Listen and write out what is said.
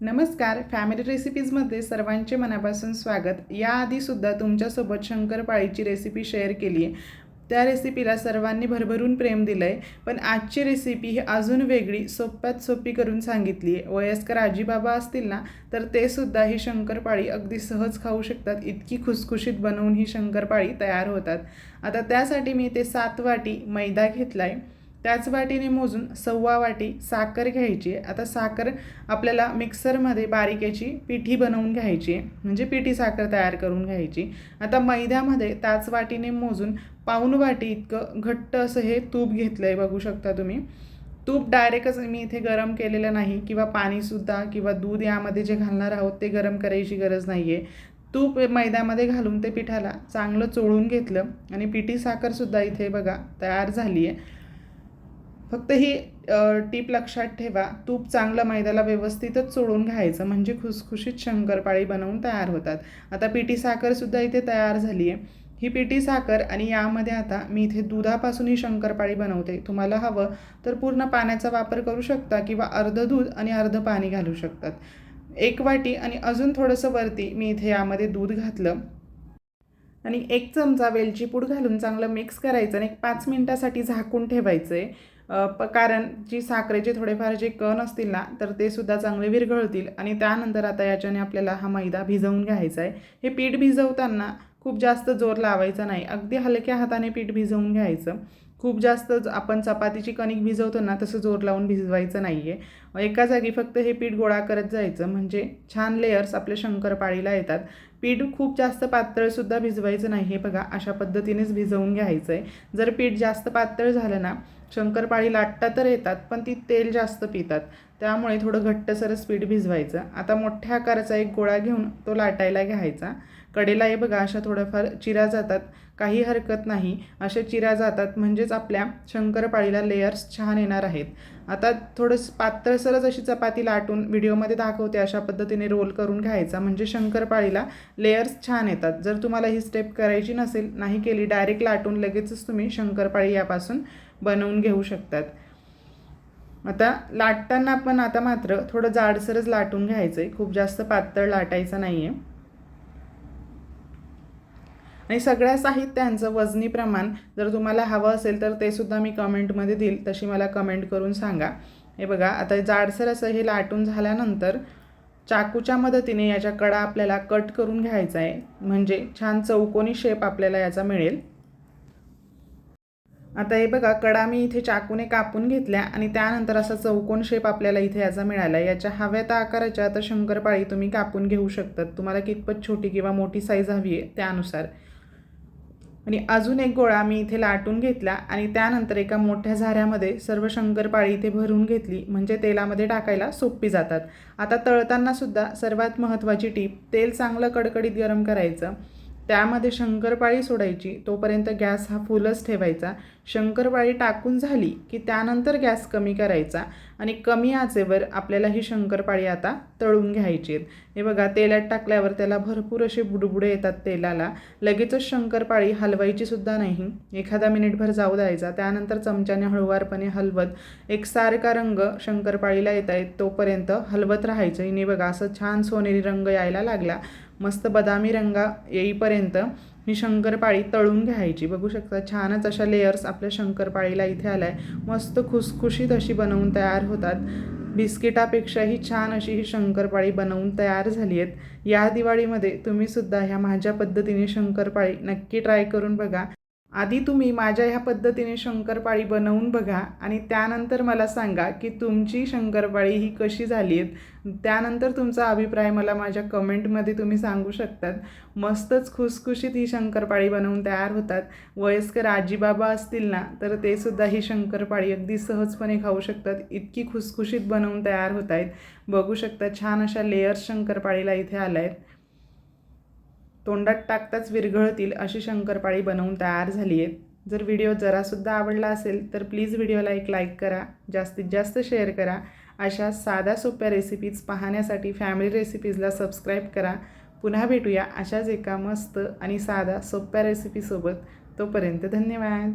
नमस्कार. फॅमिली रेसिपीजमध्ये सर्वांचे मनापासून स्वागत. याआधीसुद्धा तुमच्यासोबत शंकरपाळीची रेसिपी शेअर केली आहे. त्या रेसिपीला सर्वांनी भरभरून प्रेम दिलं आहे पण आजची रेसिपी ही अजून वेगळी सोप्यात सोपी करून सांगितली आहे. वयस्कर आजीबाबा असतील ना तर ते सुद्धा ही शंकरपाळी अगदी सहज खाऊ शकतात. इतकी खुसखुशीत बनवून ही शंकरपाळी तयार होतात. आता त्यासाठी मी ते सात वाटी मैदा घेतला आहे त्याच वाटीने मोजून सव्वा वाटी साखर घ्यायची आहे. आता साखर आपल्याला मिक्सरमध्ये बारीक याची पिठी बनवून घ्यायची आहे. म्हणजे पिठी साखर तयार करून घ्यायची. आता मैद्यामध्ये त्याच वाटीने मोजून पाऊण वाटी इतकं घट्ट असं हे तूप घेतलं आहे बघू शकता तुम्ही. तूप डायरेक्टच मी इथे गरम केलेलं नाही किंवा पाणीसुद्धा किंवा दूध यामध्ये जे घालणार आहोत ते गरम करायची गरज नाही आहे तूप मैद्यामध्ये घालून ते पिठाला चांगलं चोळून घेतलं आणि पिठी साखरसुद्धा इथे बघा तयार झाली आहे फक्त ही टीप लक्षात ठेवा. तूप चांगलं मैद्याला व्यवस्थितच चोळून घ्यायचं. म्हणजे खुसखुशीत शंकरपाळी बनवून तयार होतात. आता पिठी साखरसुद्धा इथे तयार झाली आहे ही पिठी साखर आणि यामध्ये आता मी इथे दुधापासून ही शंकरपाळी बनवते. तुम्हाला हवं तर पूर्ण पाण्याचा वापर करू शकता किंवा अर्ध दूध आणि अर्ध पाणी घालू शकतात. एक वाटी आणि अजून थोडंसं वरती मी इथे यामध्ये दूध घातलं. आणि एक चमचा वेलची पूड घालून चांगलं मिक्स करायचं आणि एक पाच मिनटासाठी झाकून ठेवायचं. आहे प कारण जी साखरेचे थोडेफार जे कण असतील ना तर ते सुद्धा चांगले विरघळतील आणि त्यानंतर आता याच्याने आपल्याला हा मैदा भिजवून घ्यायचा आहे. हे पीठ भिजवताना खूप जास्त जोर लावायचा नाही. अगदी हलक्या हाताने पीठ भिजवून घ्यायचं. खूप जास्त आपण चपातीची कणिक भिजवतो ना तसं जोर लावून भिजवायचं नाही आहे एका जागी फक्त हे पीठ गोळा करत जायचं. म्हणजे छान लेयर्स आपल्या शंकरपाळीला येतात. पीठ खूप जास्त पातळसुद्धा भिजवायचं नाही हे बघा अशा पद्धतीनेच भिजवून घ्यायचं आहे जर पीठ जास्त पातळ झालं ना शंकरपाळी लाटता तर येतात पण ती तेल जास्त पितात. त्यामुळे थोडं घट्टसरच पीठ भिजवायचं. आता मोठ्या आकाराचा एक गोळा घेऊन तो लाटायला घ्यायचा. कडेला हे बघा अशा थोड्याफार चिरा जातात. काही हरकत नाही. अशा चिरा जातात म्हणजेच आपल्या शंकरपाळीला लेयर्स छान येणार आहेत. आता थोडंसं पातळसरच अशी चपाती लाटून व्हिडिओमध्ये दाखवते अशा पद्धतीने रोल करून घ्यायचा. म्हणजे शंकरपाळीला लेयर्स छान येतात. जर तुम्हाला ही स्टेप करायची नसेल नाही केली डायरेक्ट लाटून लगेचच तुम्ही शंकरपाळी यापासून बनवून घेऊ शकतात. आता लाटताना पण आता मात्र थोडं जाडसरच लाटून घ्यायचं आहे खूप जास्त पातळ लाटायचं नाही आहे आणि सगळ्या साहित्यांचं वजनी प्रमाण जर तुम्हाला हवं असेल तर ते सुद्धा मी कमेंटमध्ये देईल तशी मला कमेंट करून सांगा. हे बघा आता जाडसर असं हे लाटून झाल्यानंतर चाकूच्या मदतीने याच्या कडा आपल्याला कट करून घ्यायचा आहे. म्हणजे छान चौकोनी शेप आपल्याला याचा मिळेल. आता हे बघा कडा मी इथे चाकूने कापून घेतल्या आणि त्यानंतर असा चौकोन शेप आपल्याला इथे याचा मिळाला. याच्या हव्या त्या आकाराच्या आता शंकरपाळी तुम्ही कापून घेऊ शकतात. तुम्हाला कितपत छोटी किंवा मोठी साईज हवी आहे त्यानुसार. आणि अजून एक गोळा मी इथे लाटून घेतला आणि त्यानंतर एका मोठ्या झाऱ्यामध्ये सर्व शंकरपाळी इथे भरून घेतली. म्हणजे तेलामध्ये टाकायला सोपी जातात. आता तळतानासुद्धा सर्वात महत्त्वाची टीप तेल चांगलं कडकडीत गरम करायचं. त्यामध्ये शंकरपाळी सोडायची. तोपर्यंत गॅस हा फुलच ठेवायचा. शंकरपाळी टाकून झाली की त्यानंतर गॅस कमी करायचा आणि कमी आचेवर आपल्याला ही शंकरपाळी आता तळून घ्यायची आहेत. हे बघा तेलात टाकल्यावर त्याला भरपूर असे बुडबुडे येतात तेलाला. लगेचच शंकरपाळी हलवायची सुद्धा नाही. एखादा मिनिटभर जाऊ द्यायचा. त्यानंतर चमच्याने हळुवारपणे हलवत एक सारखा रंग शंकरपाळीला येत आहेत तोपर्यंत हलवत राहायचं. हिने बघा असं छान सोनेरी रंग यायला लागला. मस्त बदामी रंगा येईपर्यंत ही शंकरपाळी तळून घ्यायची. बघू शकता छानच अशा लेयर्स आपल्या शंकरपाळीला इथे आल्या. आहे मस्त खुसखुशीत अशी बनवून तयार होतात. बिस्किटापेक्षाही छान अशी ही शंकरपाळी बनवून तयार झाली आहेत या दिवाळीमध्ये तुम्हीसुद्धा ह्या माझ्या पद्धतीने शंकरपाळी नक्की ट्राय करून बघा. आधी तुम्ही माझ्या ह्या पद्धतीने शंकरपाळी बनवून बघा आणि त्यानंतर मला सांगा की तुमची शंकरपाळी ही कशी झाली आहेत त्यानंतर तुमचा अभिप्राय मला माझ्या कमेंटमध्ये तुम्ही सांगू शकतात. मस्तच खुसखुशीत ही शंकरपाळी बनवून तयार होतात. वयस्कर आजीबाबा असतील ना तर ते सुद्धा ही शंकरपाळी अगदी सहजपणे खाऊ शकतात. इतकी खुसखुशीत बनवून तयार होत आहेत बघू शकता छान अशा लेयर्स शंकरपाळीला इथे आल्या आहेत तोंडात टाकताच विरघळतील अशी शंकरपाळी बनवून तयार झाली आहेत जर व्हिडिओ जरासुद्धा आवडला असेल तर प्लीज व्हिडिओला एक लाईक करा जास्तीत जास्त शेअर करा. अशा साध्या सोप्या रेसिपीज पाहण्यासाठी फॅमिली रेसिपीजला सबस्क्राईब करा. पुन्हा भेटूया अशाच एका मस्त आणि साध्या सोप्या रेसिपीसोबत. तोपर्यंत धन्यवाद.